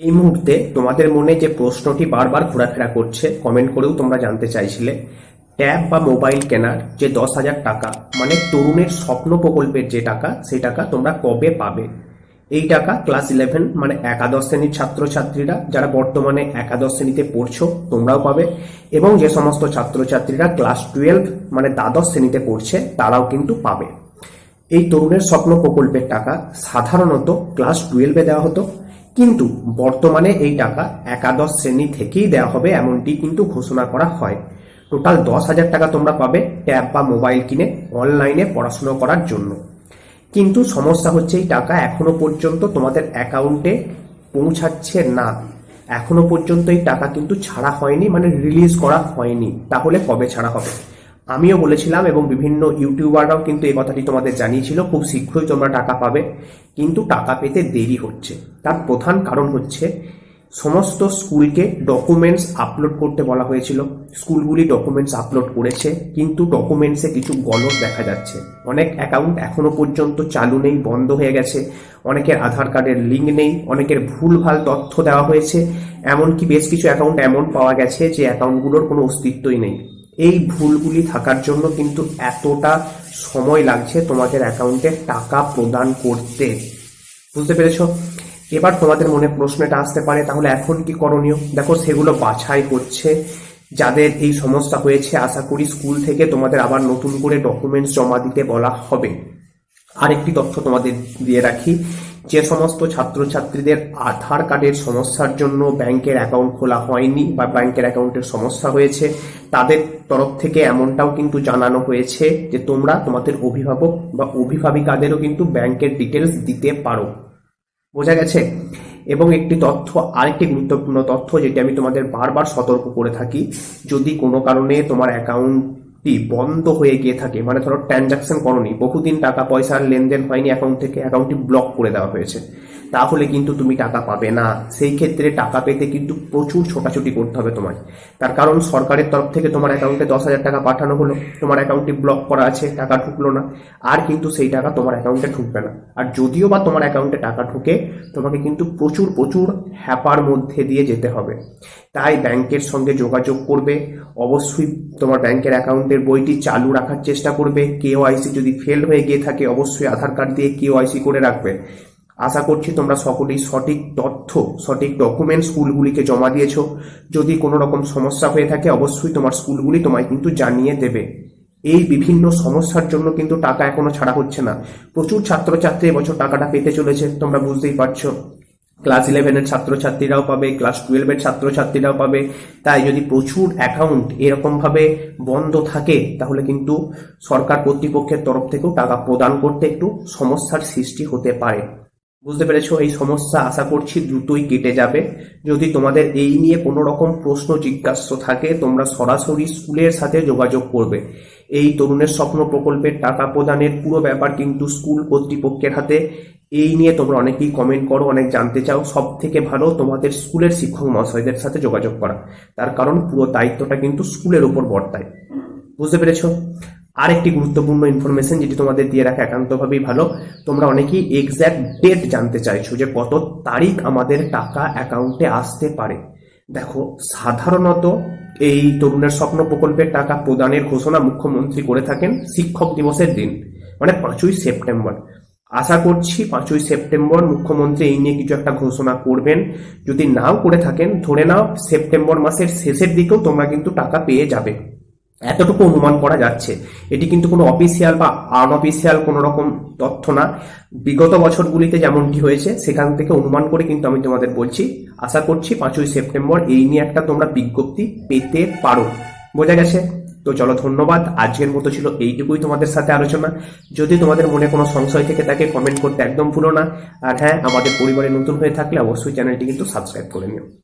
এই মুহূর্তে তোমাদের মনে যে প্রশ্নটি বারবার ঘোরাফেরা করছে কমেন্ট করেও তোমরা জানতে চাইছিলে, ট্যাব বা মোবাইল কেনার যে দশ হাজার টাকা মানে তরুণের স্বপ্ন প্রকল্পের যে টাকা সেই টাকা তোমরা কবে পাবে? এই টাকা ক্লাস ইলেভেন মানে একাদশ শ্রেণির ছাত্রছাত্রীরা, যারা বর্তমানে একাদশ শ্রেণীতে পড়ছো, তোমরাও পাবে। এবং যে সমস্ত ছাত্রছাত্রীরা ক্লাস টুয়েলভ মানে দ্বাদশ শ্রেণীতে পড়ছে, তারাও কিন্তু পাবে। এই তরুণের স্বপ্ন প্রকল্পের টাকা সাধারণত ক্লাস টুয়েলভে দেওয়া হতো। কিন্তু বর্তমানে এই টাকা একাদশ শ্রেণি থেকেই দেওয়া হবে, এমনটি কিন্তু ঘোষণা করা হয়। টোটাল দশ হাজার টাকা তোমরা পাবে ট্যাব বা মোবাইল কিনে অনলাইনে পড়াশুনো করার জন্য। কিন্তু সমস্যা হচ্ছে এই টাকা এখনও পর্যন্ত তোমাদের অ্যাকাউন্টে পৌঁছাচ্ছে না। এখনও পর্যন্ত এই টাকা কিন্তু ছাড়া হয়নি মানে রিলিজ করা হয়নি। তাহলে কবে ছাড়া হবে? আমিও বলেছিলাম এবং বিভিন্ন ইউটিউবাররাও কিন্তু এই কথাটি তোমাদের জানিয়েছিল, খুব শীঘ্রই তোমরা টাকা পাবে। কিন্তু টাকা পেতে দেরি হচ্ছে। তার প্রধান কারণ হচ্ছে সমস্ত স্কুলকে ডকুমেন্টস আপলোড করতে বলা হয়েছিল। স্কুলগুলি ডকুমেন্টস আপলোড করেছে, কিন্তু ডকুমেন্টসে কিছু গলত দেখা যাচ্ছে। অনেক অ্যাকাউন্ট এখনও পর্যন্ত চালু নেই, বন্ধ হয়ে গেছে। অনেকের আধার কার্ডের লিঙ্ক নেই, অনেকের ভুলভাল তথ্য দেওয়া হয়েছে। এমনকি বেশ কিছু অ্যাকাউন্ট এমন পাওয়া গেছে যে অ্যাকাউন্টগুলোর কোনো অস্তিত্বই নেই। এই ভুলগুলি থাকার জন্য কিন্তু এতটা সময় লাগছে তোমাদের অ্যাকাউন্টে টাকা প্রদান করতে। বুঝতে পেরেছ? এবার তোমাদের মনে প্রশ্ন এটা আসতে পারে, তাহলে এখন কি করণীয়? দেখো, সেগুলো বাছাই হচ্ছে। যাদের এই সমস্যা হয়েছে, আশা করি স্কুল থেকে তোমাদের আবার নতুন করে ডকুমেন্টস জমা দিতে বলা হবে। আরেকটি তথ্য তোমাদের দিয়ে রাখি। যে সমস্ত ছাত্রছাত্রীদের আধার কার্ডের সমস্যার জন্য ব্যাংকের অ্যাকাউন্ট খোলা হয়নি বা ব্যাংকের অ্যাকাউন্টের সমস্যা হয়েছে, তাদের তরফ থেকে এমনটাও কিন্তু জানানো হয়েছে যে তোমরা তোমাদের অভিভাবক বা অভিভাবিকাদেরও কিন্তু ব্যাংকের ডিটেলস দিতে পারো। বোঝা গেছে? এবং একটি তথ্য, আরেকটি গুরুত্বপূর্ণ তথ্য যেটি আমি তোমাদের বারবার সতর্ক করে থাকি, যদি কোনো কারণে তোমার অ্যাকাউন্টটি বন্ধ হয়ে গিয়ে থাকে। মানে ধরো ট্রানজাকশন করনি, বহুদিন টাকা পয়সার লেনদেন হয়নি অ্যাকাউন্ট থেকে অ্যাকাউন্টটি ব্লক করে দেওয়া হয়েছে। তাহলে কিন্তু তুমি টাকা পাবে না। সেই ক্ষেত্রে টাকা পেতে কিন্তু প্রচুর ছোটাছুটি করতে হবে তোমায়। তার কারণ সরকারের তরফ থেকে তোমার অ্যাকাউন্টে দশ হাজার টাকা পাঠানো হলো। তোমার অ্যাকাউন্টটি ব্লক করা আছে, টাকা ঢুকলো না। আর কিন্তু সেই টাকা তোমার অ্যাকাউন্টে ঢুকবে না। আর যদিও বা তোমার অ্যাকাউন্টে টাকা ঢুকে, তোমাকে কিন্তু প্রচুর প্রচুর হ্যাপার মধ্যে দিয়ে যেতে হবে। তাই ব্যাংকের সঙ্গে যোগাযোগ করবে। অবশ্যই তোমার ব্যাংকের অ্যাকাউন্টের বইটি চালু রাখার চেষ্টা করবে। কেওআইসি যদি ফেল হয়ে গিয়ে থাকে, অবশ্যই আধার কার্ড দিয়ে কেওআইসি করে রাখবে। আশা করছি তোমরা সকলেই সঠিক তথ্য, সঠিক ডকুমেন্ট স্কুলগুলিকে জমা দিয়েছ। যদি কোনো রকম সমস্যা হয়ে থাকে, অবশ্যই তোমার স্কুলগুলি তোমায় কিন্তু জানিয়ে দেবে। এই বিভিন্ন সমস্যার জন্য কিন্তু টাকা এখনও ছাড়া হচ্ছে না। প্রচুর ছাত্রছাত্রী এবছর টাকাটা পেতে চলেছে, তোমরা বুঝতেই পারছ। ক্লাস ইলেভেনের ছাত্রছাত্রীরাও পাবে, ক্লাস টুয়েলভের ছাত্রছাত্রীরাও পাবে। তাই যদি প্রচুর অ্যাকাউন্ট এরকমভাবে বন্ধ থাকে, তাহলে কিন্তু সরকার কর্তৃপক্ষের তরফ থেকেও টাকা প্রদান করতে একটু সমস্যার সৃষ্টি হতে পারে। বুঝতে পেরেছ? এই সমস্যা আশা করছি দ্রুতই কেটে যাবে। যদি তোমাদের এই নিয়ে কোনো রকম প্রশ্ন জিজ্ঞাস্য থাকে, তোমরা সরাসরি স্কুলের সাথে যোগাযোগ করবে। এই তরুণের স্বপ্ন প্রকল্পের টাকা প্রদানের পুরো ব্যাপার কিন্তু স্কুল কর্তৃপক্ষের হাতে। এই নিয়ে তোমরা অনেকেই কমেন্ট করো, অনেক জানতে চাও। সব থেকে ভালো তোমাদের স্কুলের শিক্ষক মহাশয়দের সাথে যোগাযোগ করা। তার কারণ পুরো দায়িত্বটা কিন্তু স্কুলের উপর বর্তায়। বুঝতে পেরেছ? আরেকটি গুরুত্বপূর্ণ ইনফরমেশন যেটি তোমাদের দিয়ে রাখা একান্তভাবেই ভালো। তোমরা অনেকেই এক্স্যাক্ট ডেট জানতে চাইছো যে কত তারিখ আমাদের টাকা অ্যাকাউন্টে আসতে পারে। দেখো, সাধারণত এই তরুণের স্বপ্ন প্রকল্পের টাকা প্রদানের ঘোষণা মুখ্যমন্ত্রী করে থাকেন শিক্ষক দিবসের দিন মানে পাঁচই সেপ্টেম্বর। আশা করছি পাঁচই সেপ্টেম্বর মুখ্যমন্ত্রী এই নিয়ে কিছু একটা ঘোষণা করবেন। যদি নাও করে থাকেন, ধরে নাও সেপ্টেম্বর মাসের শেষের দিকেও তোমরা কিন্তু টাকা পেয়ে যাবে। এতটুকু অনুমান করা যাচ্ছে। এটি কিন্তু কোনো অফিসিয়াল বা আনঅফিসিয়াল কোনো রকম তথ্য না। বিগত বছরগুলিতে যেমনটি হয়েছে, সেখান থেকে অনুমান করে কিন্তু আমি তোমাদের বলছি। আশা করছি পাঁচই সেপ্টেম্বর এই নিয়ে একটা তোমরা বিজ্ঞপ্তি পেতে পারো। বোঝা গেছে? তো চলো ধন্যবাদ। আজকের মতো ছিল এইটুকুই তোমাদের সাথে আলোচনা। যদি তোমাদের মনে কোনো সংশয় থেকে থাকে কমেন্ট করতে একদম ভুলো না। আর হ্যাঁ আমাদের পরিবারে নতুন হয়ে থাকলে অবশ্যই চ্যানেলটি কিন্তু সাবস্ক্রাইব করে নিও।